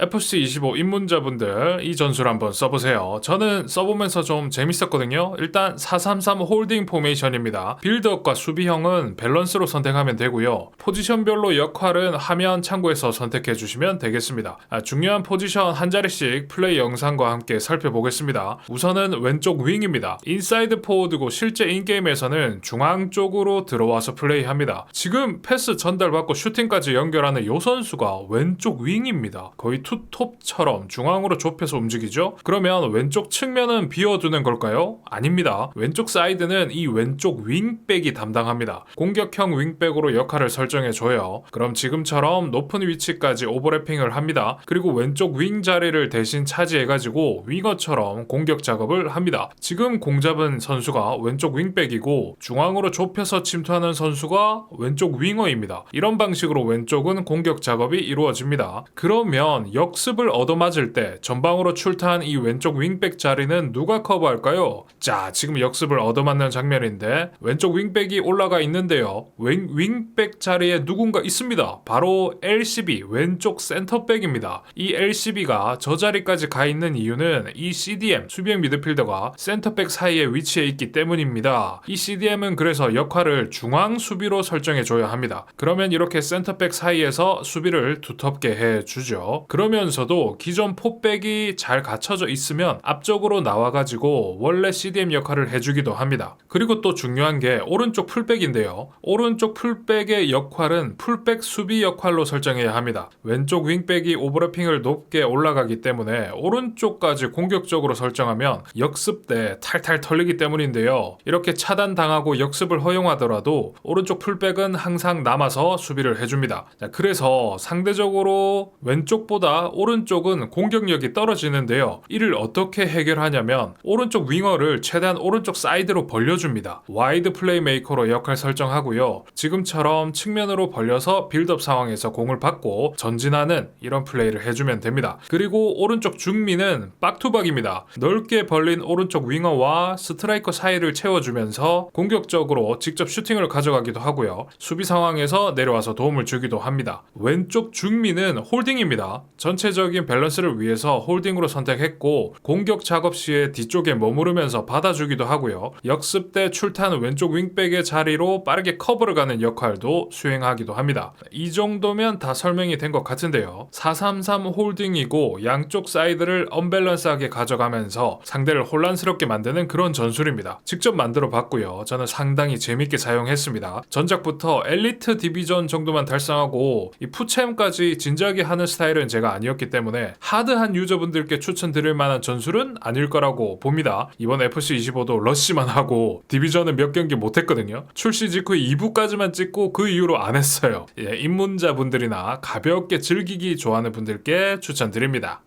FC25 입문자분들 이 전술 한번 써보세요. 저는 써보면서 좀 재밌었거든요. 일단 433 홀딩 포메이션입니다. 빌드업과 수비형은 밸런스로 선택하면 되고요. 포지션별로 역할은 화면 참고해서 선택해 주시면 되겠습니다. 아, 중요한 포지션 한 자리씩 플레이 영상과 함께 살펴보겠습니다. 우선은 왼쪽 윙입니다. 인사이드 포워드고 실제 인게임에서는 중앙 쪽으로 들어와서 플레이합니다. 지금 패스 전달받고 슈팅까지 연결하는 요 선수가 왼쪽 윙입니다. 거의 투톱처럼 중앙으로 좁혀서 움직이죠. 그러면 왼쪽 측면은 비워두는 걸까요? 아닙니다. 왼쪽 사이드는 이 왼쪽 윙백이 담당합니다. 공격형 윙백으로 역할을 설정해 줘요. 그럼 지금처럼 높은 위치까지 오버래핑을 합니다. 그리고 왼쪽 윙 자리를 대신 차지해가지고 윙어처럼 공격 작업을 합니다. 지금 공 잡은 선수가 왼쪽 윙백이고 중앙으로 좁혀서 침투하는 선수가 왼쪽 윙어입니다. 이런 방식으로 왼쪽은 공격 작업이 이루어집니다. 그러면 역습을 얻어맞을 때 전방으로 출타한 이 왼쪽 윙백 자리는 누가 커버할까요? 자, 지금 역습을 얻어맞는 장면인데 왼쪽 윙백이 올라가 있는데요. 윙, 윙백 자리에 누군가 있습니다. 바로 LCB 왼쪽 센터백입니다. 이 LCB가 저 자리까지 가 있는 이유는 이 CDM 수비형 미드필더가 센터백 사이에 위치해 있기 때문입니다. 이 CDM은 그래서 역할을 중앙 수비로 설정해 줘야 합니다. 그러면 이렇게 센터백 사이에서 수비를 두텁게 해 주죠. 그 러면서도 기존 포백이 잘 갖춰져 있으면 앞쪽으로 나와가지고 원래 CDM 역할을 해주기도 합니다. 그리고 또 중요한 게 오른쪽 풀백인데요. 오른쪽 풀백의 역할은 풀백 수비 역할로 설정해야 합니다. 왼쪽 윙백이 오버래핑을 높게 올라가기 때문에 오른쪽까지 공격적으로 설정하면 역습 때 탈탈 털리기 때문인데요. 이렇게 차단당하고 역습을 허용하더라도 오른쪽 풀백은 항상 남아서 수비를 해줍니다. 자, 그래서 상대적으로 왼쪽보다 오른쪽은 공격력이 떨어지는데요. 이를 어떻게 해결하냐면 오른쪽 윙어를 최대한 오른쪽 사이드로 벌려줍니다. 와이드 플레이메이커로 역할 설정하고요. 지금처럼 측면으로 벌려서 빌드업 상황에서 공을 받고 전진하는 이런 플레이를 해주면 됩니다. 그리고 오른쪽 중미는 빡투박입니다. 넓게 벌린 오른쪽 윙어와 스트라이커 사이를 채워주면서 공격적으로 직접 슈팅을 가져가기도 하고요. 수비 상황에서 내려와서 도움을 주기도 합니다. 왼쪽 중미는 홀딩입니다. 전 체적인 밸런스를 위해서 홀딩으로 선택했고 공격 작업 시에 뒤쪽에 머무르면서 받아주기도 하고요. 역습 때 출타하는 왼쪽 윙백의 자리로 빠르게 커버를 가는 역할도 수행하기도 합니다. 이 정도면 다 설명이 된 것 같은데요. 433 홀딩이고 양쪽 사이드를 언밸런스하게 가져가면서 상대를 혼란스럽게 만드는 그런 전술입니다. 직접 만들어 봤고요. 저는 상당히 재밌게 사용했습니다. 전작부터 엘리트 디비전 정도만 달성하고 이 푸챔까지 진지하게 하는 스타일은 제가 아니었기 때문에 하드한 유저분들께 추천드릴 만한 전술은 아닐 거라고 봅니다. 이번 FC25도 러쉬만 하고 디비전은 몇 경기 못했거든요. 출시 직후 2부까지만 찍고 그 이후로 안 했어요. 예, 입문자분들이나 가볍게 즐기기 좋아하는 분들께 추천드립니다.